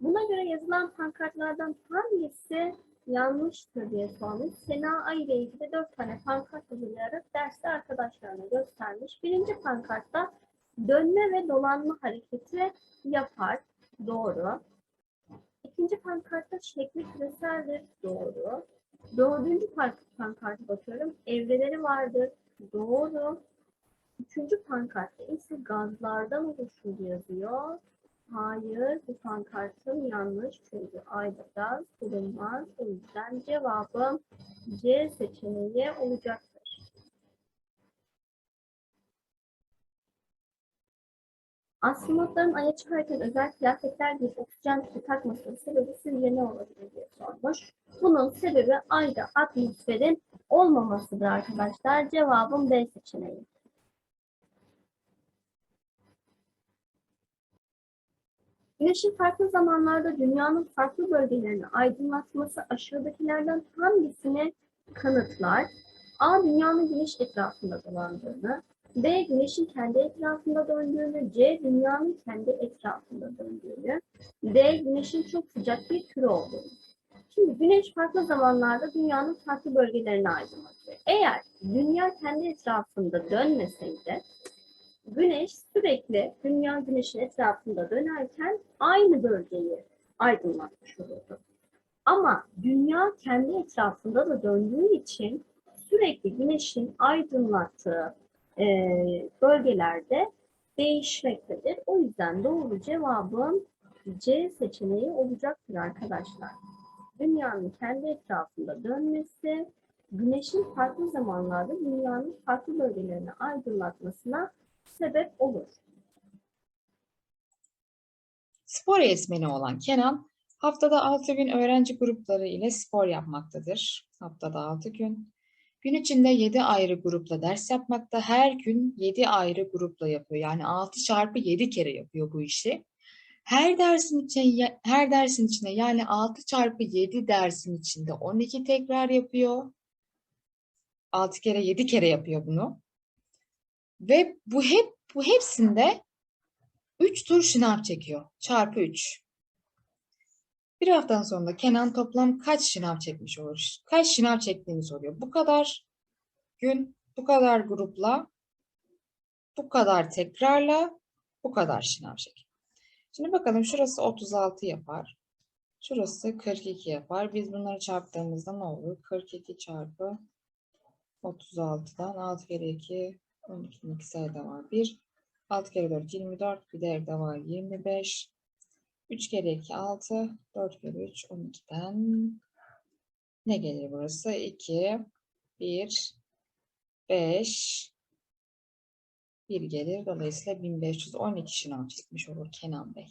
Buna göre yazılan pankartlardan hangisi yanlıştır diye sormuş. Sena Ay ile ilgili dört tane pankart hazırlayarak derste arkadaşlarına göstermiş. Birinci pankartta dönme ve dolanma hareketi yapar. Doğru. İkinci pankartta şekli küreseldir. Doğru. Dördüncü pank- pankarta bakıyorum. Evreleri vardır. Doğru. Üçüncü pankartta ise gazlardan oluşur yazıyor. Hayır, bu pankartın yanlış çünkü ayda bulunmaz. O yüzden cevabım C seçeneği olacaktır. Astronotların aya çıkarken özel kıyafetler giyip oksijen tüpü takmasının sebebi sizce ne olabilir diye sormuş. Bunun sebebi ayda atmosferin olmamasıdır arkadaşlar. Cevabım B seçeneği. Güneşin farklı zamanlarda dünyanın farklı bölgelerini aydınlatması aşağıdakilerden hangisini kanıtlar? A. Dünyanın güneş etrafında dolandığını, B. Güneşin kendi etrafında döndüğünü, C. Dünyanın kendi etrafında döndüğünü, D. Güneşin çok sıcak bir küre olduğunu. Şimdi güneş farklı zamanlarda dünyanın farklı bölgelerini aydınlatıyor. Eğer dünya kendi etrafında dönmeseydi, Güneş sürekli dünya güneşin etrafında dönerken aynı bölgeyi aydınlatmış olurdu. Ama dünya kendi etrafında da döndüğü için sürekli güneşin aydınlattığı eee, bölgelerde değişmektedir. O yüzden doğru cevabım C seçeneği olacaktır arkadaşlar. Dünyanın kendi etrafında dönmesi, güneşin farklı zamanlarda dünyanın farklı bölgelerini aydınlatmasına sebep olur. Spor eğitmeni olan Kenan, haftada 6 gün öğrenci grupları ile spor yapmaktadır. Haftada 6 gün. Gün içinde 7 ayrı grupla ders yapmakta. Her gün 7 ayrı grupla yapıyor. Yani 6 çarpı 7 kere yapıyor bu işi. Her dersin içine, her dersin içine yani 6 çarpı 7 dersin içinde 12 tekrar yapıyor. 6 kere 7 kere yapıyor bunu. Ve bu hep bu hepsinde 3 tur şınav çekiyor. Çarpı 3. Bir haftanın sonunda Kenan toplam kaç şınav çekmiş olur? Kaç şınav çektiğini soruyor. Bu kadar gün, bu kadar grupla, bu kadar tekrarla, bu kadar şınav çek. Şimdi bakalım şurası 36 yapar. Şurası 42 yapar. Biz bunları çarptığımızda ne olur? 42 çarpı 36'dan 6 kere 2, 12'nin ikisi elde var. 1, 6 kere 4, 24. Bir de evde var 25. 3 kere 2, 6. 4 kere 3, 12'den ne gelir burası? 2, 1, 5, 1 gelir. Dolayısıyla 1512 şınav çekmiş olur Kenan Bey.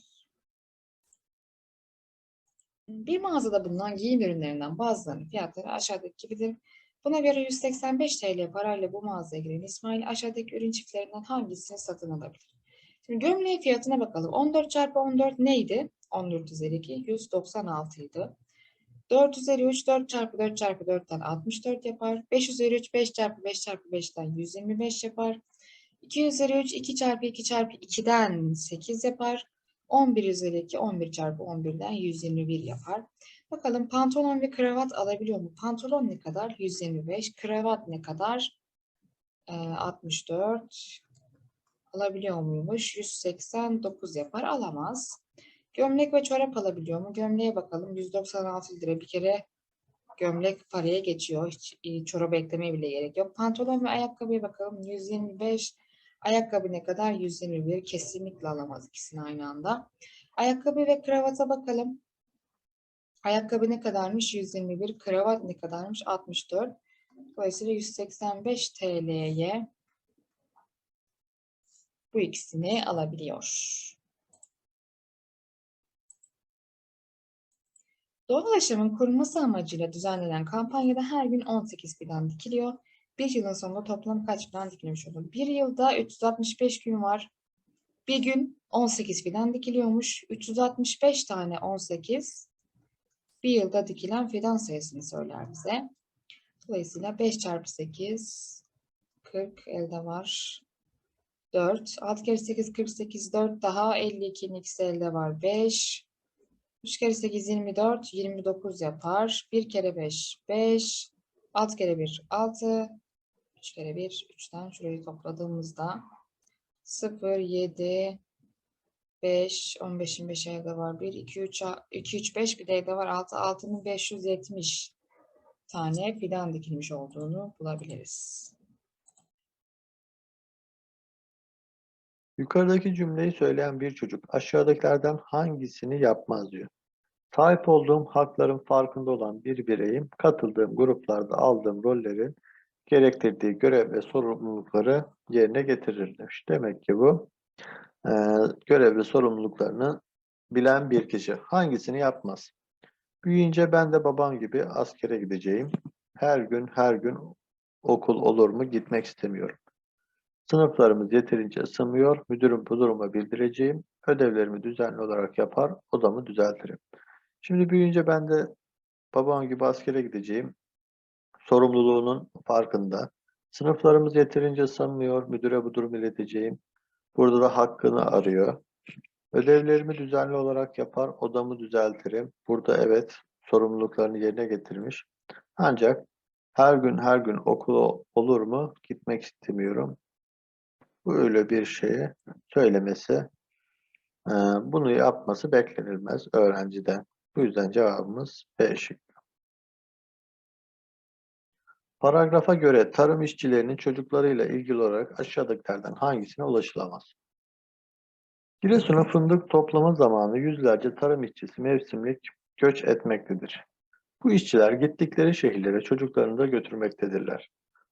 Bir mağazada bulunan giyim ürünlerinden bazılarının fiyatları aşağıdaki gibidir. Buna göre 185 TL parayla bu mağazaya giren İsmail aşağıdaki ürün çiftlerinden hangisini satın alabilir? Şimdi gömleğin fiyatına bakalım. 14 çarpı 14 neydi? 14 üzeri 2, 196 idi. 4 üzeri 3, 4 çarpı 4 çarpı 4'ten 64 yapar. 5 üzeri 3, 5 çarpı 5 çarpı 5'ten 125 yapar. 2 üzeri 3, 2 çarpı 2 çarpı 2'den 8 yapar. 11 üzeri 2, 11 çarpı 11'den 121 yapar. Bakalım pantolon ve kravat alabiliyor mu? Pantolon ne kadar? 125. Kravat ne kadar? Ee, 64. Alabiliyor muymuş? 189 yapar. Alamaz. Gömlek ve çorap alabiliyor mu? Gömleğe bakalım. 196 lira. Bir kere gömlek paraya geçiyor. Hiç e, çorap eklemeye bile gerek yok. Pantolon ve ayakkabıya bakalım. 125. Ayakkabı ne kadar? 121. Kesinlikle alamaz ikisini aynı anda. Ayakkabı ve kravata bakalım. Ayakkabı ne kadarmış? 121. Kravat ne kadarmış? 64. Dolayısıyla 185 TL'ye bu ikisini alabiliyor. Doğal yaşamın korunması amacıyla düzenlenen kampanyada her gün 18 fidan dikiliyor. Bir yılın sonunda toplam kaç fidan dikilmiş olur? Bir yılda 365 gün var. Bir gün 18 fidan dikiliyormuş. 365 tane 18 bir yılda dikilen fidan sayısını söyler bize. Dolayısıyla 5 çarpı 8 40 elde var. 4. 6 kere 8 48 4 daha 52'nin ikisi elde var. 5 3 kere 8 24, 29 yapar. 1 kere 5 5, 6 kere 1 6, 3 kere 1 3'ten şurayı topladığımızda 0 7 5 15'in 5 evde var 1 2 3 2 3 5 bir de evde var 6 6570 tane fidan dikilmiş olduğunu bulabiliriz. Yukarıdaki cümleyi söyleyen bir çocuk aşağıdakilerden hangisini yapmaz diyor. Sahip olduğum hakların farkında olan bir bireyim, katıldığım gruplarda aldığım rollerin gerektirdiği görev ve sorumlulukları yerine getirir. Demek ki bu e, görev ve sorumluluklarını bilen bir kişi. Hangisini yapmaz? Büyüyünce ben de babam gibi askere gideceğim. Her gün her gün okul olur mu gitmek istemiyorum. Sınıflarımız yeterince ısınmıyor. Müdürüm bu duruma bildireceğim. Ödevlerimi düzenli olarak yapar, odamı düzeltirim. Şimdi büyüyünce ben de babam gibi askere gideceğim. Sorumluluğunun farkında. Sınıflarımız yeterince ısınmıyor. Müdüre bu durumu ileteceğim. Burada da hakkını arıyor. Ödevlerimi düzenli olarak yapar, odamı düzeltirim. Burada evet sorumluluklarını yerine getirmiş. Ancak her gün her gün okula olur mu? Gitmek istemiyorum. Bu öyle bir şeyi söylemesi, bunu yapması beklenilmez öğrenciden. Bu yüzden cevabımız B şıkkı. Paragrafa göre tarım işçilerinin çocuklarıyla ilgili olarak aşağıdakilerden hangisine ulaşılamaz? Giresun'a fındık toplama zamanı yüzlerce tarım işçisi mevsimlik göç etmektedir. Bu işçiler gittikleri şehirlere çocuklarını da götürmektedirler.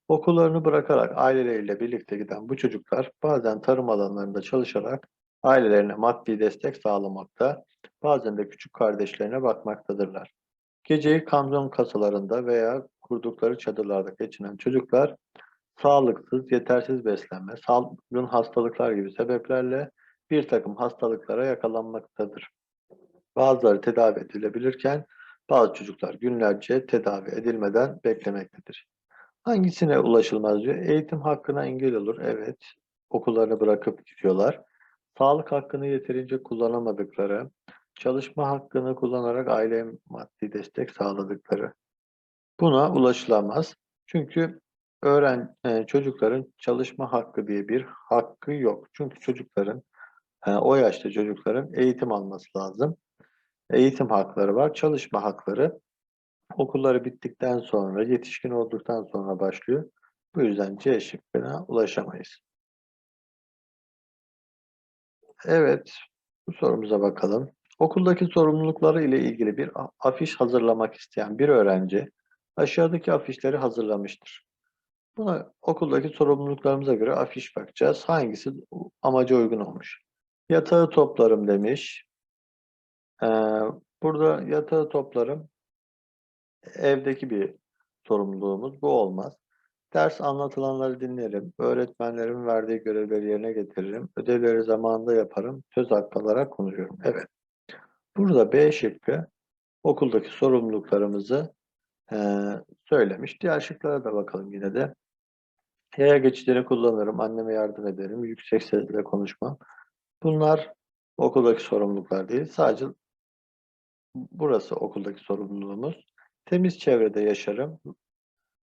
Okullarını bırakarak aileleriyle birlikte giden bu çocuklar bazen tarım alanlarında çalışarak ailelerine maddi destek sağlamakta, bazen de küçük kardeşlerine bakmaktadırlar. Geceyi kamyon kasalarında veya kurdukları çadırlarda geçinen çocuklar sağlıksız, yetersiz beslenme, salgın hastalıklar gibi sebeplerle bir takım hastalıklara yakalanmaktadır. Bazıları tedavi edilebilirken bazı çocuklar günlerce tedavi edilmeden beklemektedir. Hangisine ulaşılmaz diyor? Eğitim hakkına engel olur. Evet. Okullarını bırakıp gidiyorlar. Sağlık hakkını yeterince kullanamadıkları, çalışma hakkını kullanarak aileye maddi destek sağladıkları. Buna ulaşılamaz. Çünkü öğren e, çocukların çalışma hakkı diye bir hakkı yok. Çünkü çocukların e, o yaşta çocukların eğitim alması lazım. Eğitim hakları var, çalışma hakları okulları bittikten sonra, yetişkin olduktan sonra başlıyor. Bu yüzden C şıkkına ulaşamayız. Evet, bu sorumuza bakalım. Okuldaki sorumlulukları ile ilgili bir afiş hazırlamak isteyen bir öğrenci aşağıdaki afişleri hazırlamıştır. Buna okuldaki sorumluluklarımıza göre afiş bakacağız. Hangisi amaca uygun olmuş? Yatağı toplarım demiş. Ee, burada yatağı toplarım evdeki bir sorumluluğumuz. Bu olmaz. Ders anlatılanları dinlerim. Öğretmenlerimin verdiği görevleri yerine getiririm. Ödevleri zamanında yaparım. Söz hakkı alarak konuşuyorum. Evet. Burada B şıkkı okuldaki sorumluluklarımızı eee, söylemiş. Diğer şıklara da bakalım yine de. Yaya geçidini kullanırım. Anneme yardım ederim. Yüksek sesle konuşmam. Bunlar okuldaki sorumluluklar değil. Sadece burası okuldaki sorumluluğumuz. Temiz çevrede yaşarım.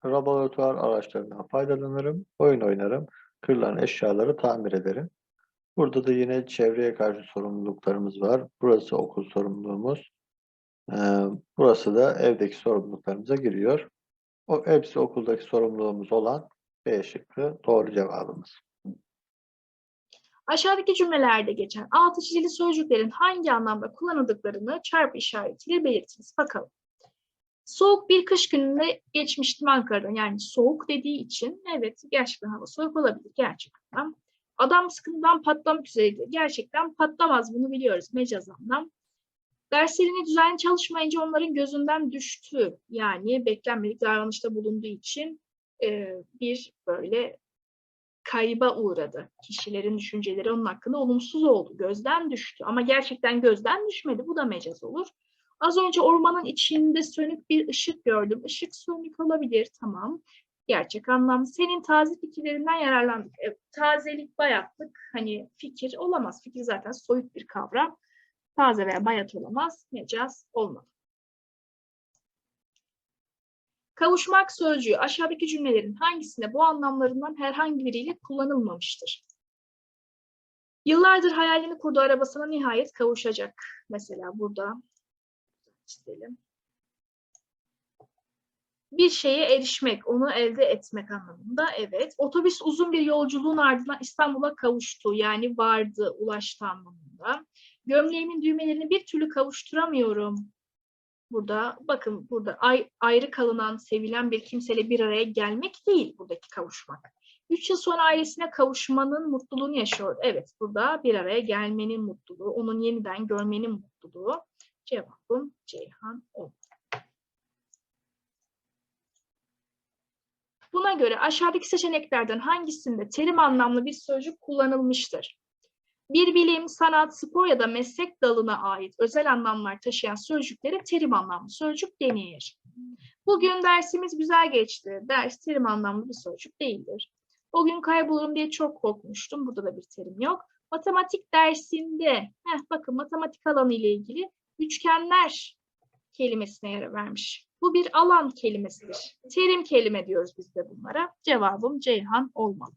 Laboratuvar araçlarından faydalanırım. Oyun oynarım. Kırılan eşyaları tamir ederim. Burada da yine çevreye karşı sorumluluklarımız var. Burası okul sorumluluğumuz. Ee, burası da evdeki sorumluluklarımıza giriyor. O hepsi okuldaki sorumluluğumuz olan B şıkkı doğru cevabımız. Aşağıdaki cümlelerde geçen altı çizili sözcüklerin hangi anlamda kullanıldıklarını çarpı işaretiyle belirtiniz. Bakalım. Soğuk bir kış gününde geçmiştim Ankara'da. Yani soğuk dediği için evet gerçekten hava soğuk olabilir gerçekten. Adam sıkıntıdan patlamak üzereydi. Gerçekten patlamaz bunu biliyoruz mecaz anlam. Derslerini düzenli çalışmayınca onların gözünden düştü. Yani beklenmedik davranışta bulunduğu için e, bir böyle kayba uğradı. Kişilerin düşünceleri onun hakkında olumsuz oldu. Gözden düştü. Ama gerçekten gözden düşmedi. Bu da mecaz olur. Az önce ormanın içinde sönük bir ışık gördüm. Işık sönük olabilir. Tamam. Gerçek anlam. Senin taze fikirlerinden yararlandık. Evet, tazelik, bayatlık hani fikir olamaz. Fikir zaten soyut bir kavram. Taze veya bayat olamaz. Mecaz olmalı. Kavuşmak sözcüğü aşağıdaki cümlelerin hangisinde bu anlamlarından herhangi biriyle kullanılmamıştır? Yıllardır hayalini kurduğu arabasına nihayet kavuşacak. Mesela burada çizelim. Bir şeye erişmek, onu elde etmek anlamında evet. Otobüs uzun bir yolculuğun ardından İstanbul'a kavuştu. Yani vardı, ulaştı anlamında. Gömleğimin düğmelerini bir türlü kavuşturamıyorum. Burada bakın burada ay- ayrı kalınan, sevilen bir kimseyle bir araya gelmek değil buradaki kavuşmak. Üç yıl sonra ailesine kavuşmanın mutluluğunu yaşıyor. Evet burada bir araya gelmenin mutluluğu, onun yeniden görmenin mutluluğu. Cevabım Ceyhan oldu. Buna göre aşağıdaki seçeneklerden hangisinde terim anlamlı bir sözcük kullanılmıştır? Bir bilim, sanat, spor ya da meslek dalına ait özel anlamlar taşıyan sözcüklere terim anlamlı sözcük denir. Bugün dersimiz güzel geçti. Ders terim anlamlı bir sözcük değildir. O gün kaybolurum diye çok korkmuştum. Burada da bir terim yok. Matematik dersinde, heh, bakın matematik alanı ile ilgili üçgenler kelimesine yer vermiş. Bu bir alan kelimesidir. Terim kelime diyoruz biz de bunlara. Cevabım Ceyhan olmalı.